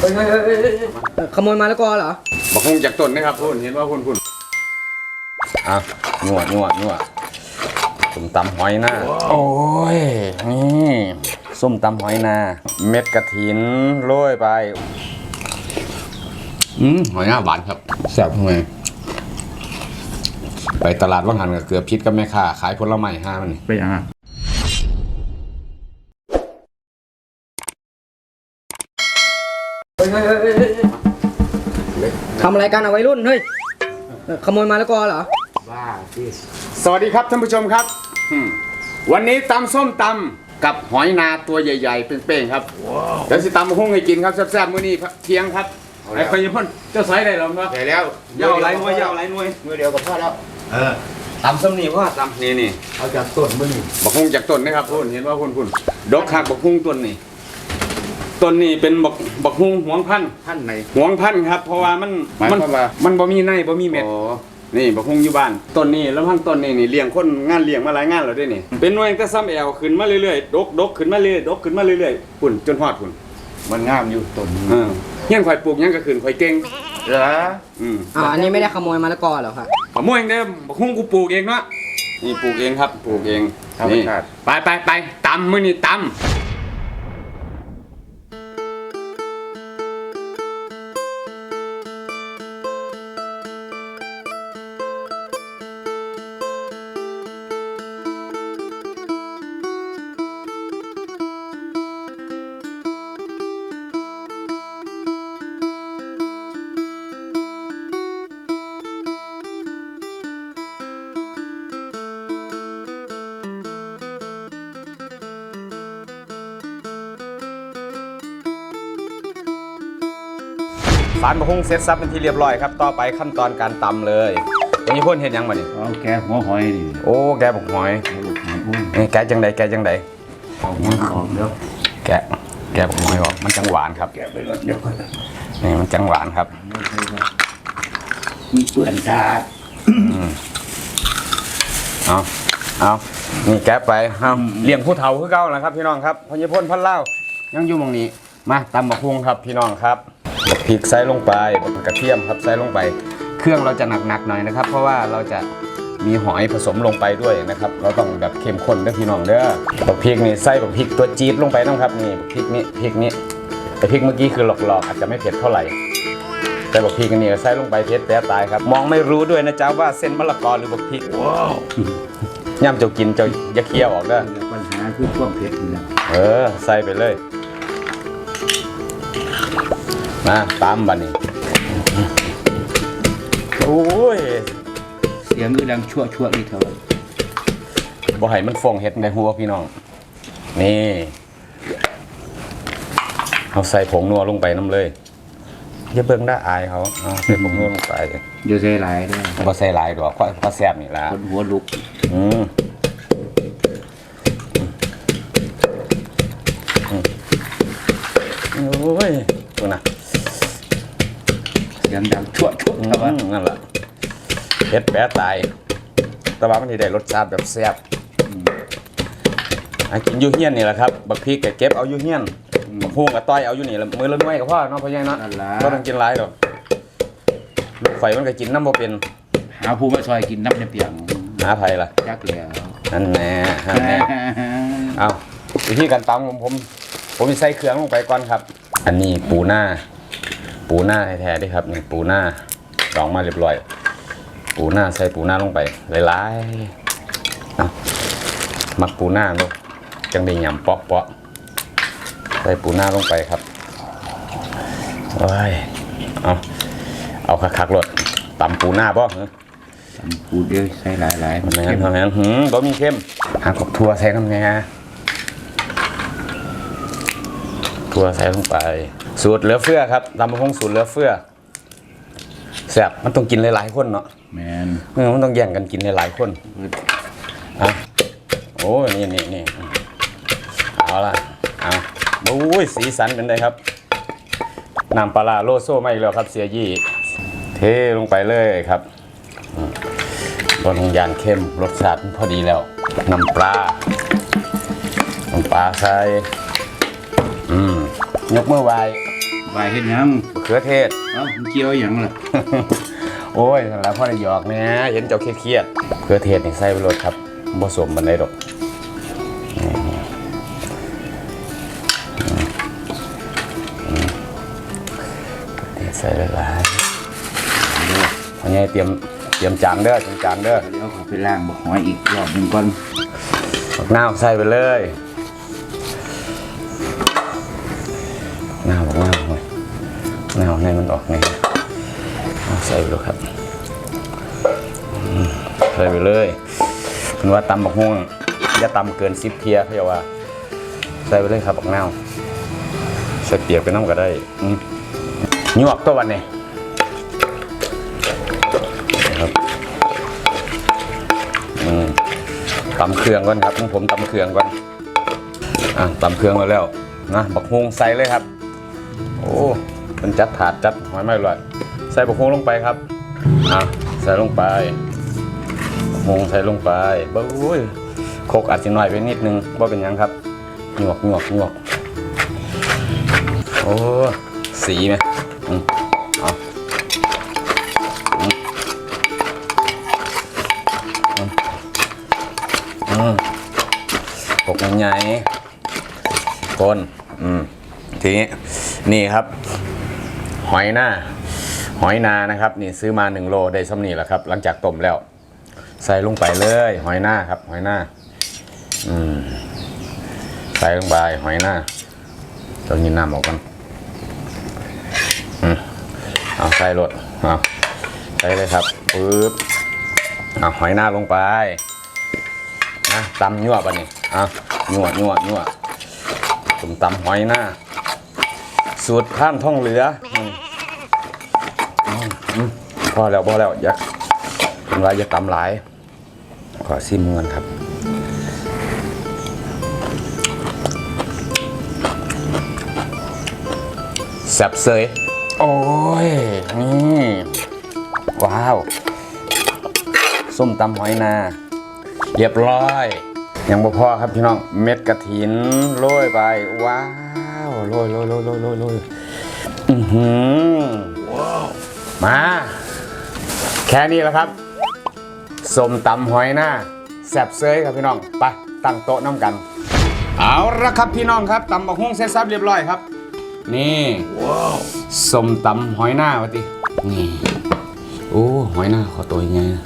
เฮ้ยเฮ้ยเฮ้ยเฮ้ยเฮ้ยขโมยมาแล้วก็เหรอบอกคงจากต้นนะครับคุณเห็นว่าคุณคุณอะนวดนวดนวดส้มตำหอยหน้าโอ้ยนี่ส้มตำหอยนา เม็ดกระถินโรยไปอืมหอยหน้าหวานครับแซ่บทำไมไปตลาดว่างหันกับเกือบพิษกับแม่ค้าขายผลไม้ห้ามันนี่ ไปยังอะ เฮ้ ยเฮ้ยเฮ้ยเฮ้ยเฮ้ยทำอะไรกันอะวัยรุ่นเฮ้ยเออขโมยมาแล้วก็เหรอสวัสดีครับท่านผู้ชมครับอืมวันนี้ตำส้มตำกับหอยนาตัวใหญ่ๆ เป้งๆครับเดี๋ยวสิตำมาหุ้งให้กินครับแซ่บๆมื้อนี้เที่ยงครับไอ้พญพ่นเจ้าไซได้แล้วเนาะใช่แล้วยาวไรหน่วยยาวไรหน่วยมือเดียวกับพ่อแล้ว เออตำส้มนี่ว่าตำนี่นี่เอาจากต้นมือนี่บักฮุงจากต้นนะครับคุณเห็นว่าคุณคุณดอกหักบักฮุงต้นนี่ ต้นนี่เป็นบักบักฮุงหวงพันธุ์ท่านไหน หวงพันธุ์ครับ เพราะว่ามันหมายมันความว่ามั นบ่มีในบ่มีเม็ดโอ้นี่บักฮุงอยู่บ้านต้นนี้แล้วพังต้นนี้นี่เลี้ยงคนงานเลี้ยงมาหลายงานแล้วด้วยนี่ เป็นหน่วยแต่ซ้ำแอวขึ้นมาเรื่อยๆดกดกขึ้นมาเรื่อยๆดกขึ้นมาเรื่อยๆปุ่นจนฮอดปุ่นมันงามอยู่ต้นเออเฮียนข่อยปลูกหยังก็ขึ้นข่อยเก่งเหรออืมอ่าอันนี้ไม่ได้ขโมยมาแล้วก็เหรอครับมะม่วงเด้อบักฮุงกูปลูกเองเนาะนี่ปลูกเองครับปลูกเองธรรมนี่ชาติไปไปไปตำมื้อนี้ตำ สารบะฮุงเสร็จสับเป็นที่เรียบร้อยครับ ต่อไปขั้นตอนการตำเลยวันนี้พ่นเห็นยังมาดิเอาแกหัวหอยนี่โอ้แกบอกหอยเอาลูกหอยอุ้ยนี่แกะจังใดแกะจังใดเอาหัวออกเดี๋ยวแกะแกะบอกหอยออกมันจังหวานครับแกะไปก่อนเดี๋ยวก่อนนี่มันจังหวานครับมีเปื่อนตาเอาเอานี่แกะไปเอาเลี้ยงผู้เฒ่าคือเก่านะครับ พี่น้องครับพญพ่นพันเล่ายังอยู่หมองนี้มาตำบะฮุงครับพี่น้องครับบัก พริกใส่ลงไปบักกระเทียมครับใส่ลงไป เครื่องเราจะหนักๆหน่อยนะครับ เพราะว่าเราจะมีหอยผสมลงไปด้วยนะครับ เราต้องแบบเข้มข้นเด้อพี่น้องเด้อบักพริกนี่ใส่บักพริกตัวจี๊ดลงไปนะครับนี่บักพริกนี้พริกนี้แต่พริกเมื่อกี้คือหลอกๆอาจจะไม่เผ็ดเท่าไหร่แต่บักพริกอันนี่ใส่ลงไปเผ็ดแต่ตายครับ มองไม่รู้ด้วยนะจ๊ะว่าเส้นมะละกอหรือบักพริกว้าวย่ำเจ้ากินเจ้าอย่าเคี่ยวออกเด้อปัญหาคือความเผ็ดนี่นะเออใส่ไปเลย มาตามบันนี้โอ้ยเสียงคือดังชั่วชั่วๆนี่เท่าไหร่บ่ให้มันฟองเห็ดในหัวพี่น้อง นี่เอาใส่ผงนัวลงไปน้ำเลยอย่าเบิ่งได้อายเขาเอาใส่ผงนัวลงไปเดี๋ยวใส่หลายเด้อบ่ใส่หลายดอกเพราะเพราะแซ่บนี่ล่ะคนหัวลุก อืมอืมโอ้ยดูนะ เสียงดังชั่วชั่ว อื ๆครับว่าม นั่นแหละ เฮ็ดแปะตาย แต่ว่ามันสิได้รสชาติแบบแซ่บอะกินอยู่เฮียนนี่แหละครับ บักพริกก็เก็บเอาอยู่เฮียนบักฮุ้งกับต้อยเอาอยู่นี่ละมือละหน่วยก็พอเนาะพ่อใหญ่เนาะนั่นล่ะบ่ต้องกินหลายดอกลูกไฟมันก็กินน้ำบ่เป็น หาผู้มาซอยกินน้ำในเปียงหาไผล่ะจักแล้วนั่นแน่นั่นแน่เอาวิธีการตำผมผม ผมจะใส่เครื่องลงไปก่อนครับ อันนี้ปูหน้า ปูหน้าแท้ๆเด้ครับนี่ปูหน้าดองมาเรียบร้อย ปูหน้าใส่ปูหน้าลงไปหลายๆเอามักปูหน้าลูกจังได้ยำเปาะเปาะใส่ปูหน้าลงไปครับโอ้ยเอาเอาคักๆรถตำปูหน้าบ่เหรอกูเดี๋ยวใส่หลายหลายๆมันแม่เข้นมพ่อแม่นหืมบ่มีเข้มหากบทั่วใส่น้ำแหน่ทั่วใส่ลงไป สูตรเหลือเฟือครับตำมะพงสูตรเหลือเฟือ แซ่บมันต้องกินหลายๆคนเนาะแมนเออมันต้องแย่งกันกินหลายๆคนอะโอ้ยนี่นี่นี่เอาละเอาโอ้ยสีสันเป็นไงครับน้ำปลาร้าโลโซ่ไม่แล้วครับเสียยี่ เทลงไปเลยครับบนยานเข้มรสชาติมันพอดีแล้วน้ำปลาน้ำปลาใส่อืมยกมือไห ว้ใบเฮ็ดหยังมะเขือเทศ เอ้ามันเกี่ยวหยังล่ะโอ้ยนั่นแหล้วพ่อได้หยอกแหน่เห็นเจ้าเครียดๆมะเขือเทศนี่ใส่ไปโลดครับบ่สมบันไดดอกนี่ใส่หลายๆนี่พ่อใหญ่เตรียมเตรียมจานเด้อเตรียมจานเด้อเดี๋ยวขอไปล้างบ่หอยอีกรอบหนึงก่อนบักนาวใส่ไปเลย นาให้มันออกไงเอาใส่ไปเลยครับใส่ไปเลยเป็นว่าตำบักฮวงอย่าตำเกินสิบเทียเขาจะว่า ใส่ไปเลยครับบักนาวใส่เปียกไปน้ำก็ได้หยวกตัววันนี้ครับตำเครื่องก่อนครับผมตำเครื่องก่อนอะตำเครื่องมาแล้วนะบักฮวงใส่เลยครับ โอ้ มันจัดถาดจัดหอยไม่อร่อยใส่บักฮงลงไปครับอะใส่ลงไปบักฮงใส่ลงไปบ้ยโคกอาจจะน้อยไปนิดนึงว่าเป็นยังครับหยวกหยวกหยวกโอ้สีไหมอืมเอาอืมอืมหกใหญ่ๆก้นอืมทีนี้นี่ครับ หอยหน้า หอยนานะครับ นี่ซื้อมา1โลได้ซ้ำนี่แหละครับ หลังจากต้มแล้ว ใส่ลงไปเลย หอยหน้าครับ หอยหน้า อืมใส่ลงไปหอยหน้าต้อนนี้น้ำออกกันอืมเอาใส่รถเอาใส่เลยครับปึ๊บเอาหอยหน้าลงไปนะตำยั่วปะนี่อายั่วยั่วยั่วผมตำหอยหน้าสูตรข้ามท่องเรืออือ พอแล้วพอแล้วอย่าเป็นไรอย่าตำหลาย ขอซิมเงินครับแซ่บเซยโอ้ย นี่ ว้าว ส้มตำหอยนา เรียบร้อย ยังบ่พอครับพี่น้อง เม็ดกระถินโรยไป ว้าวโรยโรยโรยโรยโรยโรยอือหือมา แค่นี้แหล้วครับส้มตำหอยหน้าแซ่บเซยครับพี่น้องไปตั้งโต๊ะน้ำกัน เอาละครับพี่น้องครับตำบักฮุ้งเสร็จสับเรียบร้อยครับ นี่ส้มตำหอยหน้าวะตินี่โอ้หอยหน้าขอตัวยังไงนะ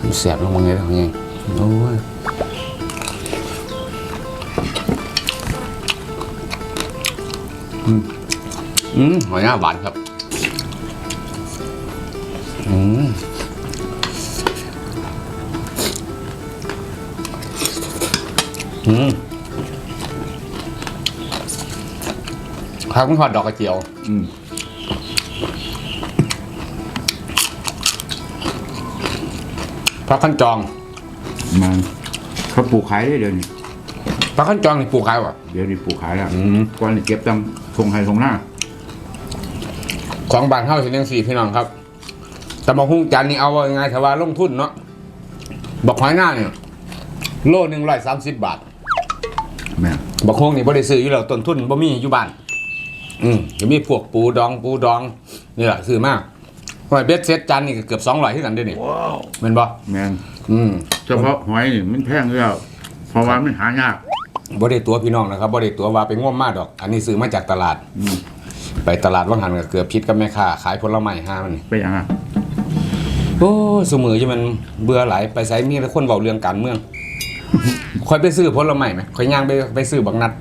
มันแสบลงมาไงของยังโอ้ยอืมอืมหอยหน้าหวานครับ อืมอืมข้าวกุ้งทอดดอกกระเจียว อืมพระขั้นจองมันเขาปลูกขายได้เดี๋ยวนี้พระขั้นจองนี่ปลูกขายวะเดี๋ยวนี้ปลูกขายแล้วอืมก่อนนี่เก็บตามทงไห้ทงหน้า ของบานเท่าเสียงสี่พี่น้องครับ แต่มาหุ้งจานนี่เอาว่ายังไงถ้าว่าลงทุนเนาะบอกหอยหน้าเนี่ยโลหนึ่งร้อยสามสิบบาทแม่นบอกฮวงนี่บ่ได้ซื้ออยู่แล้วต้นทุนบ่มีอยู่บ้าน อืมจะมีพวกปูดองปูดองนี่แหละซื้อมากหอยเบ็ดเซ็ตจานนี่ก็เกือบสองร้อยที่กันเด้วยนี่ว้าวเห็นบ่แม่นอืมเฉพาะหอยนี่มันแพงอยู่แล้วเพราะว่ามันหายากบ่ได้ตัวพี่น้องนะครับบ่ได้ตัวว่าไปง่วมมากดอก อันนี้ซื้อมาจากตลาดอืมไปตลาดว่างหันก็เกือบพิษกับแม่ค้าขายผลไม้ห้ามันนี่ไปยังอะ โอ้สมือที่มันเบื่อหลายไปไสมีแต่คนเว้าเรื่องการเมืองค่อยไปซื้อผลไม้ไหมค่อยย่างไปไปซื้อบักนัด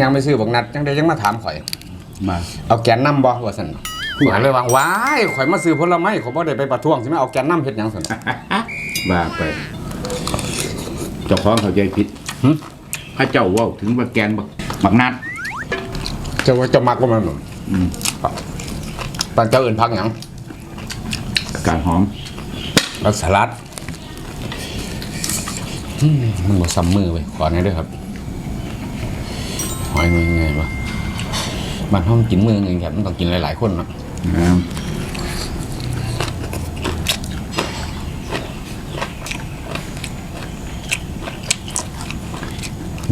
ย่างไปซื้อบักนัดจังได้ยังมาถามข่อย มาเอาแกนน้ำบ่ว่าซั่นข่อยเลยว่าว้ายข่อยมาซื้อผลไม้ข่อยบ่ได้ไปประท้วงสิมาเอาแกนน้ำเฮ็ดหยังซั่นบ้าไปเจ้าของเขาใจผิดหึ พระเจ้าเว่าถึงว่าแกนบักบักนัด เจ้าว่าเจ้ามักบ่แม่นบ่อืมปานเจ้าเอิ้นพักหยัง การหอมผักสลัดอืมมันบ่ซ้ำมือเว้ยขอหน่อยเด้อครับหอยมือไงบ่บ้านเฮามันกินมือหนึงครับมันต้องกินหลาย ๆ คนเนาะนะ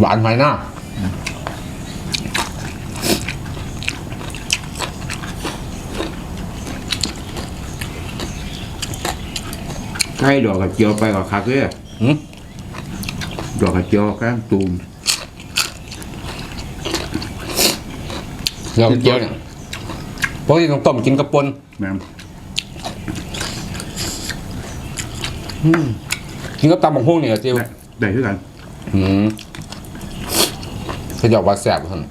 หวานไหมหน้า ใกล้ดอกกระเจียวไปกับคักเลยหืมดอกกระเจียวกลางตูมเราเจียวเนี่ยปกติต้องต้มกินกระปนแม่นกินกับตำบักหุ่งเนี่ยเจียวได้ได้คือกันอืมเขาหยอกว่าแสบท่าน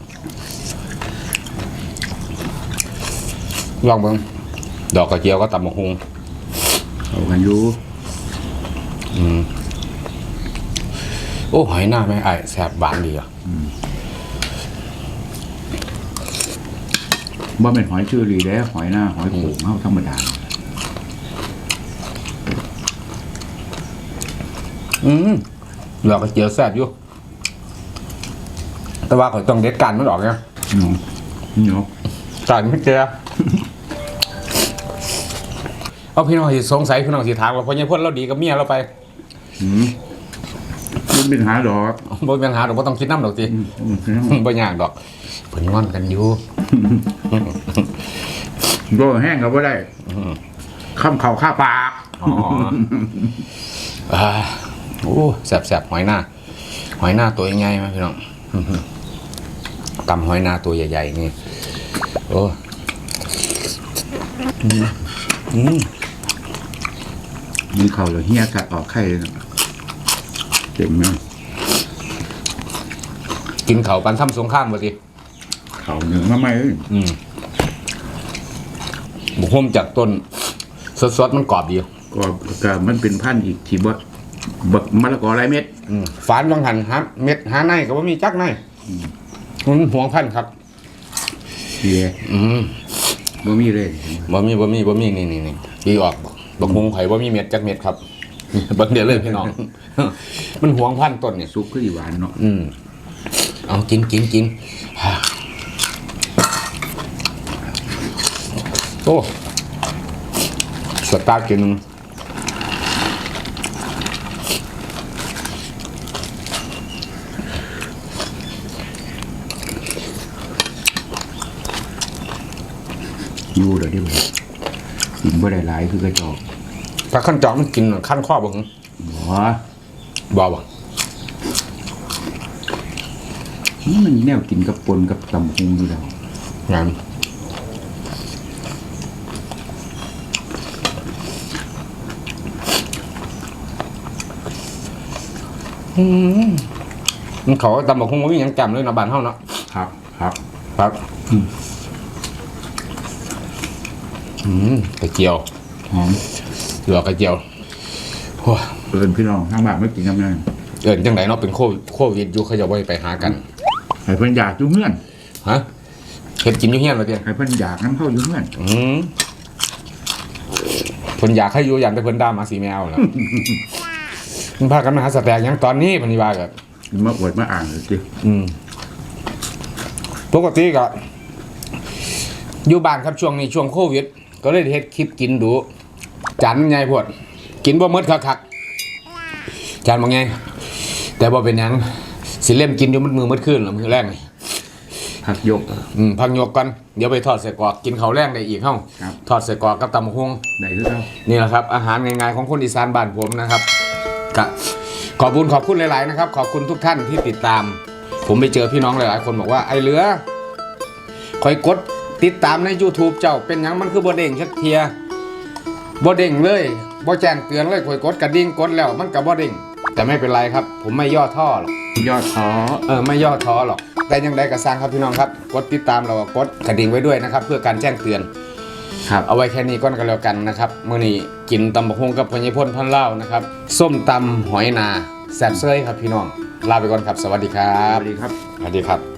ลองเบิ่งดอกกระเจียวก็ตำบักหุ่งเอากันอยู่ อืมโอ้หอยหน้าไม่ไอายแสบบานดีอะบ่เป็นหอยชื่อรีแล้วหอยหน้าหอยโขงเฮาธรรมดา อืมดอกกระเจียวแสบอยู่ แต่ว่าเขาต้องเด็ดกันมันออกไงเนาะนี่เนาะกันไม่เจอ เอาพี่น้องสิสงสัยพี่น้องสิถามว่าพ่อใหญ่พ่นเราดีกับเมียเราไปอืมมันเป็นหาดอกบ่มีปัญหาดอกบ่ต้องคิดน้ำดอกติอืมอืมบ่ยากดอกเพิ่นงอนกันอยู่บ่แห้งก็บ่ได้ข้ามเข่าข้าปากอ๋ออ่าโอ้แสบๆหอยหน้าหอยหน้าตัวใหญ่ๆมาพี่น้องอื้อหือตำหอยหน้าตัวใหญ่ๆนี่ โอ้ อืม อืมมีเข่าแล้วเฮียกัดออกไข่เลยนะเจ๋งไหมกินเขาวปันทำสงครามบ่ติเข่าเนื้อมาไหมเอ้ยอืมบุกห่มจากต้นสดๆมันกรอบดีก็ก็มันเป็นพันธุ์อีกที่บ่บักมะละกอหลายเม็ดอืมฝานบางหันฮะเม็ดหาในก็ว่ามีจักในมันห่วงพันธุ์ครับเฮียอืมบ่มีเลยบ่มีบ่มีบ่มีนี่นี่นี่ดีออกบั กฮงไผ่บ่มีเม็ดจักเม็ดครับเบิ่งเดี๋ยวเลยพี่น้อง มันห่วงพันธุ์ต้นเนี่ยซุปคืออีหวานเนาะอืมเอากินกินกินฮ่าโอ้สตาร์ทกินอยู่เดี๋ยวนี้ บ่กินบ่ได้หลายคือกระจอกถ้าขั้นจอกมันกินขั้นข้อบ่หึบ่บ่บ่มันแนวกินกับปนกับตำฮุงอยู่แล้วงานอืมมันเขาตำบักคงบ่มีหยังจำเลยเนาะบ้านเฮาเนาะครับ ครับ ครับ อืม กระเจียวหอมเหลือกระเจียวโอ้ยเอิ้นพี่น้องทางบ้านไม่กินน้ำนั่นเอิ้นจังไดเนาะเป็นโควิดโควิดอยู่เขาจะบ่ไปหากัน ให้เพิ่นอยากอยู่เฮือนฮะเฮ็ดกินอยู่เฮียนว่าติให้เพิ่นอยากนํเข้าอยู่เฮือนอืมเพิ่นอยากให้อยู่อย่างแต่เพิ่นด่ามาสีแมวแล้วมันพากันมาหาสแตกหยังตอนนี้เพิ่นนี่ว่าก็มาอวดมาอ่านเลยสิอืมปกติก็อยู่บ้านครับช่วงนี้ช่วงโควิด ก็เลยเฮ็ดคลิปกินดู จานมันใหญ่โพดกินบ่หมดคักๆจานบ่ไงแต่บ่เป็นหยังสิเล่มกินอยู่มืดมือมืดคืนแล้วมื้อแรกนี่ผักยก อืมพักยกก่อนเดี๋ยวไปทอดใส่กรอกกินข้าวแรงได้อีกเฮ้าครับ ทอดใส่กรอกกับตำบักหุ่งได้คือเก่านี่แหละครับ อาหารง่ายๆของคนอีสานบ้านผมนะครับกะขอบคุณขอบคุณหลาย ๆ นะครับ ขอบคุณทุกท่านที่ติดตาม ผมไปเจอพี่น้องหลาย ๆ คนบอกว่าไอ้เหลือคอยกด ติดตามใน YouTube เจ้าเป็นหยังมันคือบ่เด้งชักเทียบ่เด้งเลยบ่แจ้งเตือนเลยคอยกดกระดิ่งกดแล้วมันก็บ่เด้งแต่ไม่เป็นไรครับ ผมไม่ย่อท่อหรอก ยอดท้อเออไม่ย่อท้อหรอก แต่ยังไดก็สร้างครับพี่น้องครับ กดติดตามเราก็กดกระดิ่งไว้ด้วยนะครับ เพื่อการแจ้งเตือน ครับ เอาไว้แค่นี้ก่อนก็แล้วกันนะครับมื้อนี้กินตำบักฮงกับพญพลพันเล่าวนะครับ ส้มตำหอยนาแซ่บเซ้ยครับพี่น้อง ลาไปก่อนครับ สวัสดีครัสบ วัสดีครับ สวัสดีครับ